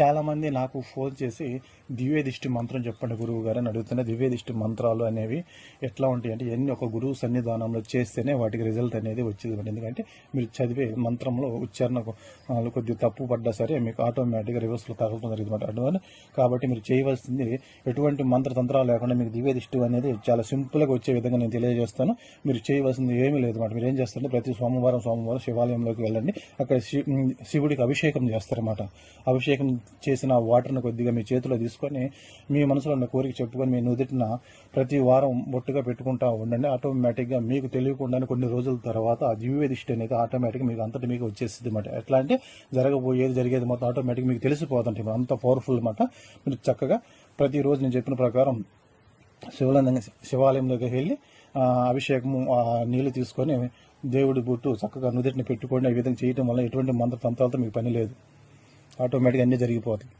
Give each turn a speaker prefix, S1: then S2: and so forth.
S1: చాలామంది నాకు ఫోన్ చేసి దివ్య దిష్టి మంత్రం చెప్పండి గురువు గారు అని అడుగుతున్న దివ్య దిష్టి మంత్రాలు అనేవి ఎట్లా ఉంటాయి? అంటే ఎన్ని ఒక గురువు సన్నిధానంలో చేస్తేనే వాటికి రిజల్ట్ అనేది వచ్చేది ఎందుకంటే మీరు చదివే మంత్రంలో ఉచ్చారణ కొద్దిగా తప్పు పడ్డా సరే మీకు ఆటోమేటిక్గా రివర్స్లో తగలటం జరుగుతుంది అటువంటి కాబట్టి మీరు చేయవలసింది ఎటువంటి మంత్రతంత్రాలు లేకుండా మీకు దివ్య దిష్టి అనేది చాలా సింపుల్గా వచ్చే విధంగా నేను తెలియజేస్తాను. మీరు చేయవలసింది ఏమీ లేదు మీరు ఏం చేస్తారంటే ప్రతి సోమవారం సోమవారం శివాలయంలోకి వెళ్ళండి. అక్కడ శివుడికి అభిషేకం చేస్తారన్నమాట అభిషేకం చేసిన వాటర్ని కొద్దిగా మీ చేతిలో తీసుకొని మీ మనసులో ఉన్న కోరిక చెప్పుకొని మీ నుదుటిన ప్రతి వారం బొట్టుగా పెట్టుకుంటా ఉండండి. ఆటోమేటిక్గా మీకు తెలియకుండానే కొన్ని రోజుల తర్వాత ఆ దివ్య దిష్టి అనేది ఆటోమేటిక్గా మీకు అంతటి మీకు వచ్చేస్తుంది అనమాట ఎట్లా అంటే జరగబోయేది జరిగేది మొత్తం ఆటోమేటిక్ మీకు తెలిసిపోతుంది అంత పవర్ఫుల్ అనమాట మీరు చక్కగా ప్రతిరోజు నేను చెప్పిన ప్రకారం శివలింగ శివాలయంలోకి వెళ్ళి అభిషేకము నీళ్ళు తీసుకొని దేవుడి బుట్టు చక్కగా నుదుటిని పెట్టుకోండి. ఈ విధంగా చేయటం వల్ల ఎటువంటి మంత్ర తంత్రాలతో మీకు పని లేదు. ఆటోమేటిక్గా అన్నీ జరిగిపోతాయి.